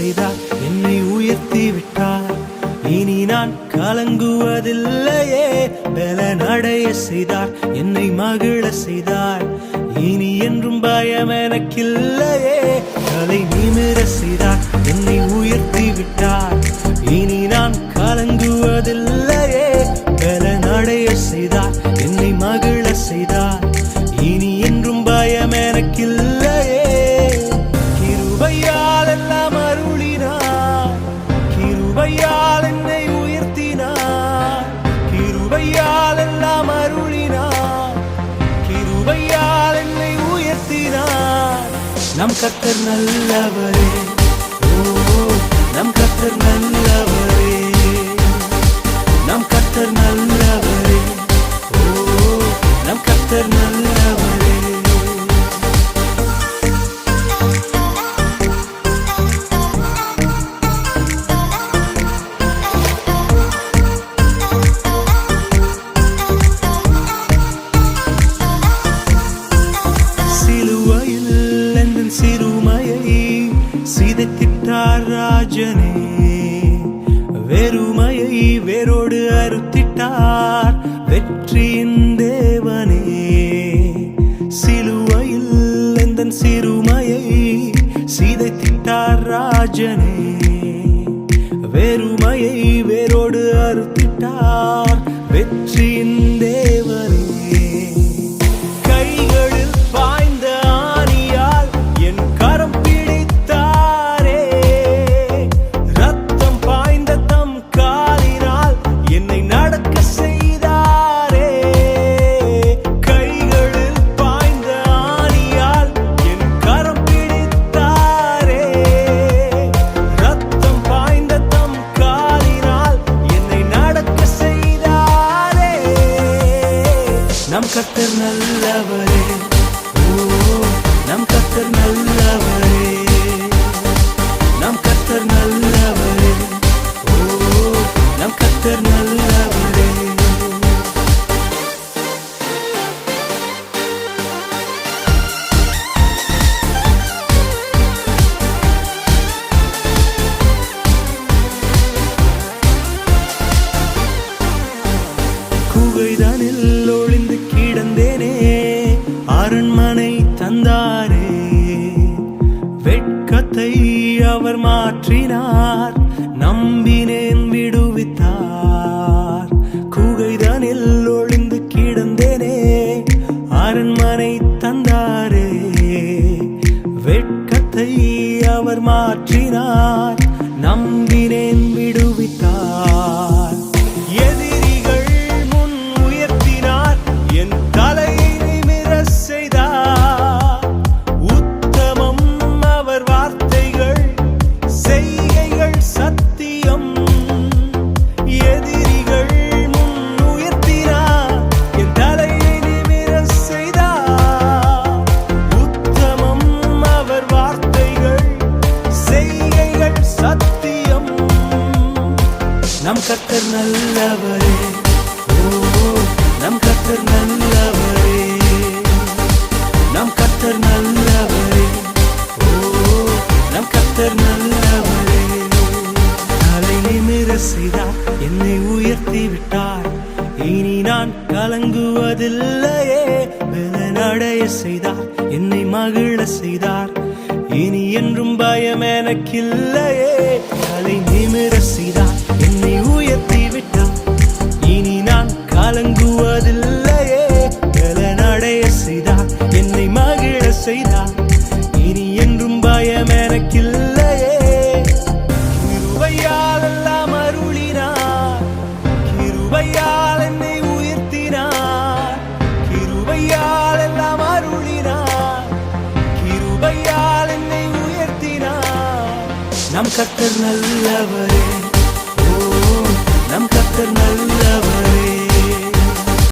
செய்தார் என்னை உயர்த்தி விட்டார் இனி நான் கலங்குவதில்லையே. பலனடைய செய்தார். என்னை மகிழ செய்தார். இனி என்றும் பயம் எனக்கில்லையே. தலை நிமிர செய்தார். கத்தர் நல்லவரே. ஓ நம் கத்தர் நல்லவரே. நம் கத்தர் நல்லவரே. ஓ நம் கத்தர் நல்லவரே. அறுத்திட்டார் வெற்றியின் தேவனே. சிலுவையில் எந்த சிறுமையை சிதைத்திட்டார் ராஜனே. வெறுமையை வேரோடு அறுத்திட்டார் நம் கத்தர் நல்லவரே. ஓ நம் கத்தர் நல்ல அவர் மாற்றினார் நம்பினேன் விடுவித்தார். குகைதனில் ஒளிந்து கிடந்தேனே அரண்மனை தந்தாரே. வெட்கத்தை அவர் மாற்றினார் நம் கத்தர் நல்லவரே. ஓ நம் கத்தர் நல்லவரே. நம் கத்தர் நல்லவரே. ஓ நம் கத்தர் நல்லவரே. தலை நிமிர செய்தார் என்னை உயர்த்தி விட்டார். இனி நான் கலங்குவதில்லையே. பலனடைய செய்தார் என்னை மகிழ செய்தார். இனி என்றும் பயம் எனக்கில்லையே. தலை நிமிர செய்தார் என்னை உயர்த்தி விட்டான் இனி நான் கலங்குவதில்லையே. பலனடைய செய்தார் என்னை மகிழ செய்தார் இனி என்றும் பயம் எனக்கில்லையே. கிருபையால் எல்லாம் அருளினார். கிருபையால் என்னை உயர்த்தினார். கிருபையால் எல்லாம் அருளினார். கிருபையால் என்னை உயர்த்தினார். நம் கத்தர் நல்லவரே. நம் கத்தர் நல்லவரே.